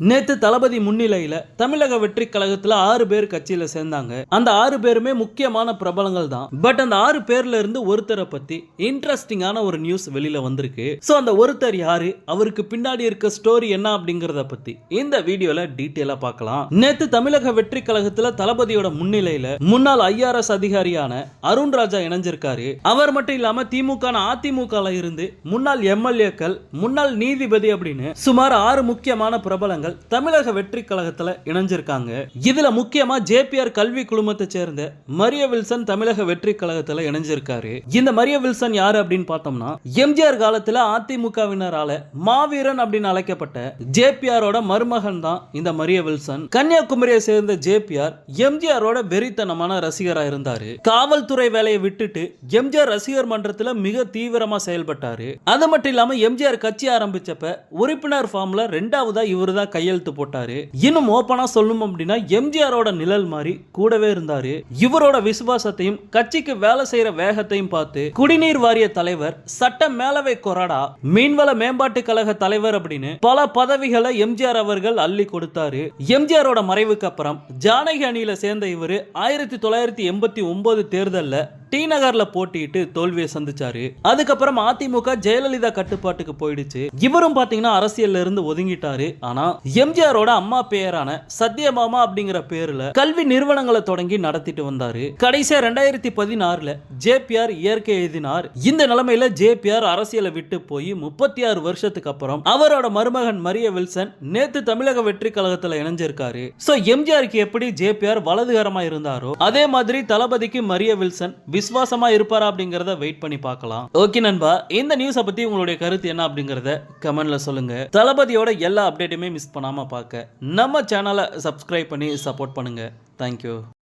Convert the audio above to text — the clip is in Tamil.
நேத்து தளபதி முன்னிலையில தமிழக வெற்றி கழகத்துல ஆறு பேர் கட்சியில சேர்ந்தாங்க. அந்த ஆறு பேருமே முக்கியமான பிரபலங்கள் தான். பட் அந்த ஆறு பேர்ல இருந்து ஒருத்தரை பத்தி இன்ட்ரெஸ்டிங்கான ஒரு நியூஸ் வெளியில வந்திருக்கு. சோ அந்த ஒருத்தர் யாரு? அவருக்கு பின்னாடி இருக்க ஸ்டோரி என்ன அப்படிங்கறத பத்தி இந்த வீடியோல டீட்டெயிலா பார்க்கலாம். நேத்து தமிழக வெற்றி கழகத்துல தளபதியோட முன்னிலையில முன்னாள் ஐஆர்எஸ் அதிகாரியான அருண் ராஜா இணைஞ்சிருக்காரு. அவர் மட்டும் இல்லாம திமுக அதிமுக இருந்து முன்னாள் எம்எல்ஏக்கள் முன்னாள் நீதிபதி அப்படின்னு சுமார் ஆறு முக்கியமான பிரபலங்கள் தமிழக வெற்றி கழகத்தில் இணைஞ்சிருக்காங்க. இதுல முக்கியமா ஜேபிஆர் கல்வி குழுமத்தை சேர்ந்த மரிய வில்சன் தமிழக வெற்றி கழகத்தில் இணைஞ்சிருக்காரு. இந்த மரிய வில்சன் யாரு அப்படின்னு பார்த்தோம்னா எம்ஜிஆர் காலத்தில் அதிமுகவினரால மாவீரன் அப்படின்னு அழைக்கப்பட்ட ஜேபிஆரோட மருமகன் தான் இந்த மரிய வில்சன். கன்னியாகுமரியை சேர்ந்த ஜேபிஆர் எம்ஜிஆரோட வெறித்தனமான ரசிகராக இருந்தாரு. காவல்துறை வேலையை விட்டுட்டு எம்ஜிஆர் ரசிகர் மன்றத்தில் மிக தீவிரமா செயல்பட்டாரு. அது மட்டும் இல்லாம எம்ஜிஆர் கட்சி ஆரம்பிச்சப்ப உறுப்பினர் ஃபார்ம்ல ரெண்டாவதா இவர் தான் கையெழுத்து போட்டாரு. இன்னும் ஓப்பனா சொல்லணும் அப்படின்னா எம்ஜிஆரோட நிழல் மாதிரி கூடவே இருந்தாரு. இவரோட விசுவாசத்தையும் கட்சிக்கு வேலை செய்யற வேகத்தையும் பார்த்து குடிநீர் வாரிய தலைவர் சட்ட மேலவை கொறடா மீன்வள மேம்பாட்டு கழக தலைவர் அப்படின்னு பல பதவிகளை எம்ஜிஆர் அவர்கள் அள்ளி கொடுத்தாரு. எம்ஜிஆரோட மறைவுக்கு அப்புறம் ஜானகி அணியில சேர்ந்த இவரு ஆயிரத்தி தொள்ளாயிரத்தி எண்பத்தி ஒன்பது தேர்தலில் டி நகர்ல போட்டியிட்டு தோல்வியை சந்திச்சாரு. அதுக்கப்புறம் அதிமுக ஜெயலலிதா கட்டுப்பாட்டுக்கு போயிடுச்சு. இவரும் பாத்தீங்கன்னா அரசியல்ல இருந்து ஒதுங்கிட்டாரு. ஆனா எம்ஜிஆரோட அம்மா பெயரான சத்யபாமா அப்படிங்கிற பேர்ல கல்வி நிறுவனங்களை தொடங்கி நடத்திட்டு வந்தாரு. கடைசியா ரெண்டாயிரத்தி பதினாறுல ஜேபிஆர் இயற்கை எழுதினார். இந்த நிலைமையில ஜேபிஆர் அரசியலை விட்டு போய் முப்பத்தி ஆறு வருஷத்துக்கு அப்புறம் அவரோட மருமகன் மரிய வில்சன் நேத்து தமிழக வெற்றி கழகத்துல இணைஞ்சிருக்காரு. சோ எம்ஜிஆருக்கு எப்படி ஜேபிஆர் வலதுகரமா இருந்தாரோ அதே மாதிரி தளபதிக்கு மரிய வில்சன் விசுவாசமா இருப்பாரா அப்படிங்கறத வெயிட் பண்ணி பார்க்கலாம். ஓகே நண்பா இந்த நியூஸை பத்தி உங்களுடைய கருத்து என்ன அப்படிங்கறத கமெண்ட்ல சொல்லுங்க. தளபதியோட எல்லா அப்டேட்டுமே மிஸ் பண்ணாம பார்க்க நம்ம சேனலை சப்ஸ்கிரைப் பண்ணி சப்போர்ட் பண்ணுங்க. தேங்க்யூ